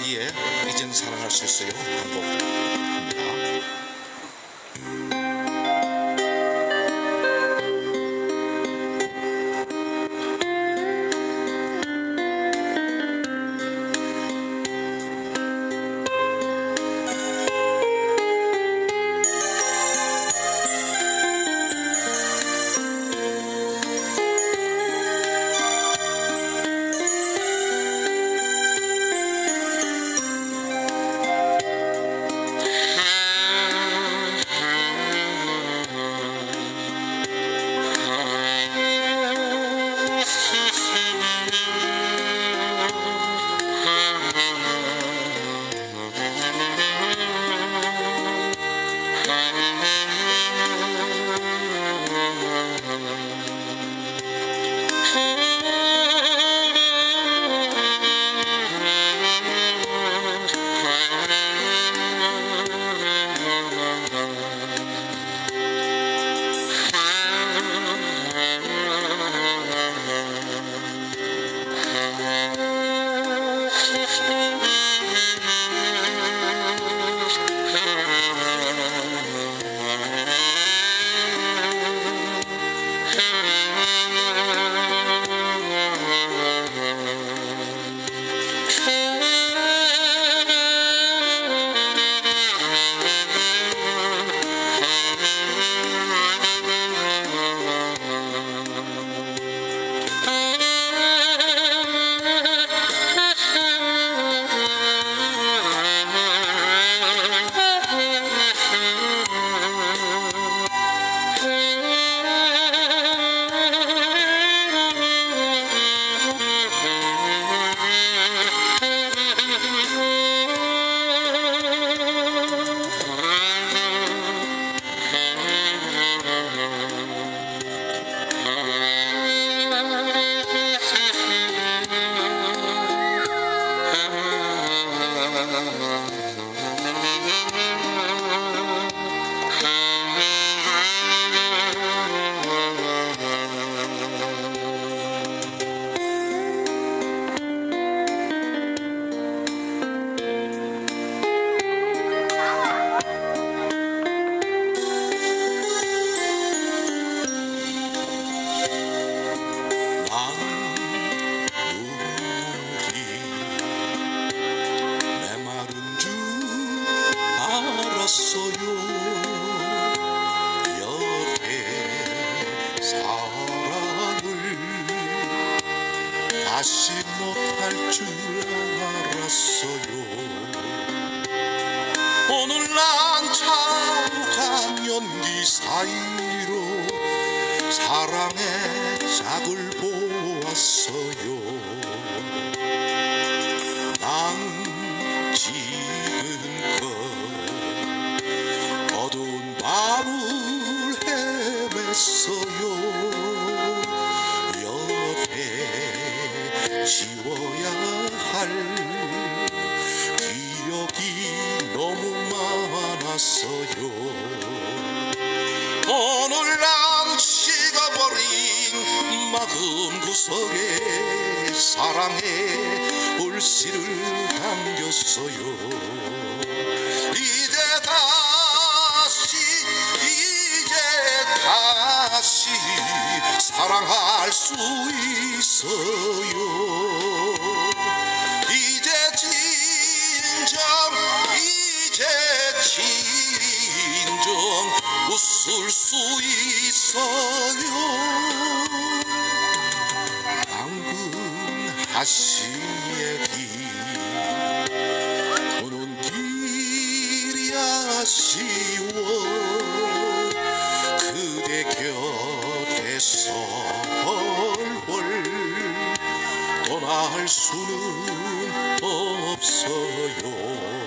이야기에 이젠 사랑할 수 있어요. 한곡 알았어요. 여태 사랑을 다시 못할 줄 알았어요. 오늘 난 차가운 연기 사이로 사랑의 짝을 보았어요 많았어요. 오늘 난 식어버린 마음 구석에 사랑의 불씨를 당겼어요. 이제 다시 이제 다시 사랑할 수 있어요 웃을 수 있어요. 당근 하시얘기 오는 길이 아쉬워. 그대 곁에서 헐헐 떠날 수는 없어요